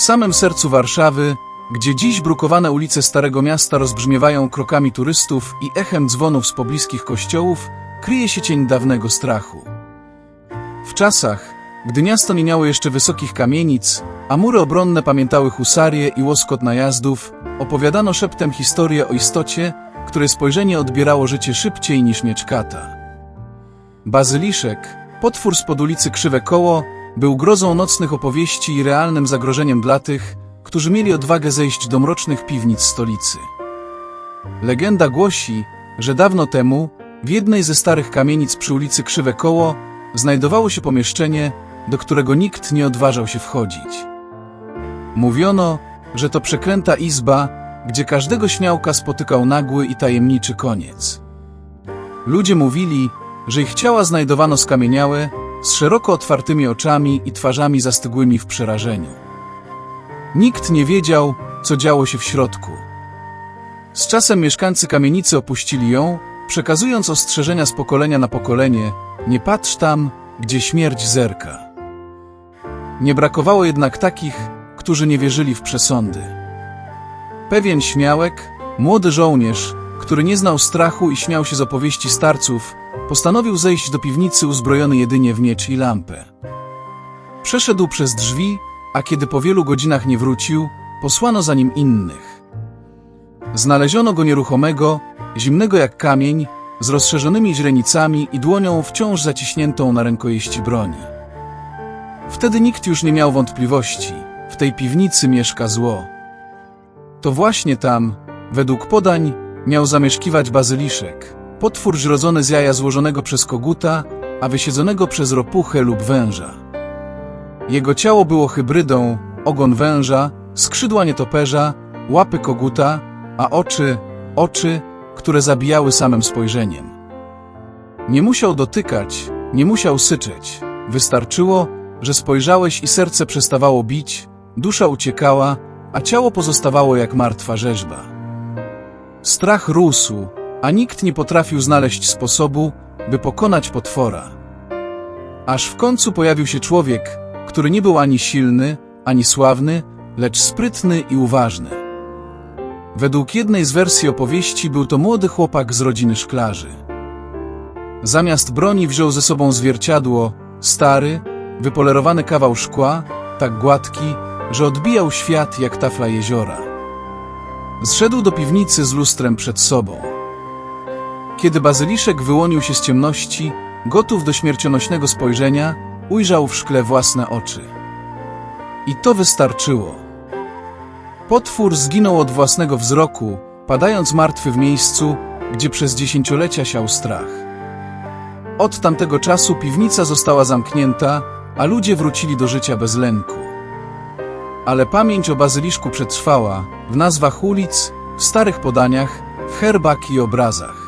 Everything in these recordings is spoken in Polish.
W samym sercu Warszawy, gdzie dziś brukowane ulice Starego Miasta rozbrzmiewają krokami turystów i echem dzwonów z pobliskich kościołów, kryje się cień dawnego strachu. W czasach, gdy miasto nie miało jeszcze wysokich kamienic, a mury obronne pamiętały husarię i łoskot najazdów, opowiadano szeptem historię o istocie, której spojrzenie odbierało życie szybciej niż miecz kata. Bazyliszek, potwór spod ulicy Krzywe Koło, był grozą nocnych opowieści i realnym zagrożeniem dla tych, którzy mieli odwagę zejść do mrocznych piwnic stolicy. Legenda głosi, że dawno temu, w jednej ze starych kamienic przy ulicy Krzywe Koło, znajdowało się pomieszczenie, do którego nikt nie odważał się wchodzić. Mówiono, że to przeklęta izba, gdzie każdego śmiałka spotykał nagły i tajemniczy koniec. Ludzie mówili, że ich ciała znajdowano skamieniałe, z szeroko otwartymi oczami i twarzami zastygłymi w przerażeniu. Nikt nie wiedział, co działo się w środku. Z czasem mieszkańcy kamienicy opuścili ją, przekazując ostrzeżenia z pokolenia na pokolenie, nie patrz tam, gdzie śmierć zerka. Nie brakowało jednak takich, którzy nie wierzyli w przesądy. Pewien śmiałek, młody żołnierz, który nie znał strachu i śmiał się z opowieści starców, postanowił zejść do piwnicy uzbrojony jedynie w miecz i lampę. Przeszedł przez drzwi, a kiedy po wielu godzinach nie wrócił, posłano za nim innych. Znaleziono go nieruchomego, zimnego jak kamień, z rozszerzonymi źrenicami i dłonią wciąż zaciśniętą na rękojeści broni. Wtedy nikt już nie miał wątpliwości, w tej piwnicy mieszka zło. To właśnie tam, według podań, miał zamieszkiwać bazyliszek, potwór zrodzony z jaja złożonego przez koguta, a wysiedzonego przez ropuchę lub węża. Jego ciało było hybrydą, ogon węża, skrzydła nietoperza, łapy koguta, a oczy, oczy, które zabijały samym spojrzeniem. Nie musiał dotykać, nie musiał syczeć. Wystarczyło, że spojrzałeś i serce przestawało bić, dusza uciekała, a ciało pozostawało jak martwa rzeźba. Strach rósł, a nikt nie potrafił znaleźć sposobu, by pokonać potwora. Aż w końcu pojawił się człowiek, który nie był ani silny, ani sławny, lecz sprytny i uważny. Według jednej z wersji opowieści był to młody chłopak z rodziny szklarzy. Zamiast broni wziął ze sobą zwierciadło, stary, wypolerowany kawał szkła, tak gładki, że odbijał świat jak tafla jeziora. Zszedł do piwnicy z lustrem przed sobą. Kiedy bazyliszek wyłonił się z ciemności, gotów do śmiercionośnego spojrzenia, ujrzał w szkle własne oczy. I to wystarczyło. Potwór zginął od własnego wzroku, padając martwy w miejscu, gdzie przez dziesięciolecia siał strach. Od tamtego czasu piwnica została zamknięta, a ludzie wrócili do życia bez lęku. Ale pamięć o bazyliszku przetrwała w nazwach ulic, w starych podaniach, w herbach i obrazach.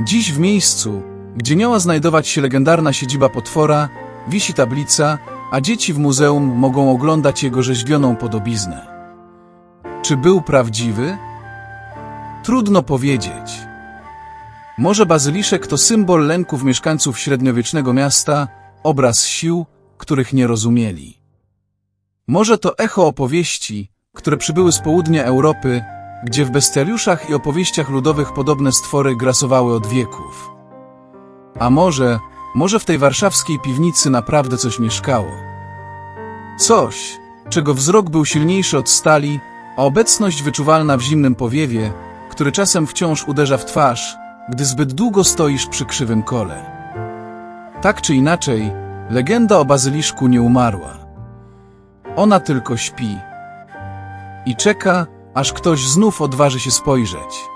Dziś w miejscu, gdzie miała znajdować się legendarna siedziba potwora, wisi tablica, a dzieci w muzeum mogą oglądać jego rzeźbioną podobiznę. Czy był prawdziwy? Trudno powiedzieć. Może bazyliszek to symbol lęków mieszkańców średniowiecznego miasta, obraz sił, których nie rozumieli. Może to echo opowieści, które przybyły z południa Europy, gdzie w bestiariuszach i opowieściach ludowych podobne stwory grasowały od wieków. A może, może w tej warszawskiej piwnicy naprawdę coś mieszkało. Coś, czego wzrok był silniejszy od stali, a obecność wyczuwalna w zimnym powiewie, który czasem wciąż uderza w twarz, gdy zbyt długo stoisz przy krzywym kole. Tak czy inaczej, legenda o bazyliszku nie umarła. Ona tylko śpi i czeka, aż ktoś znów odważy się spojrzeć.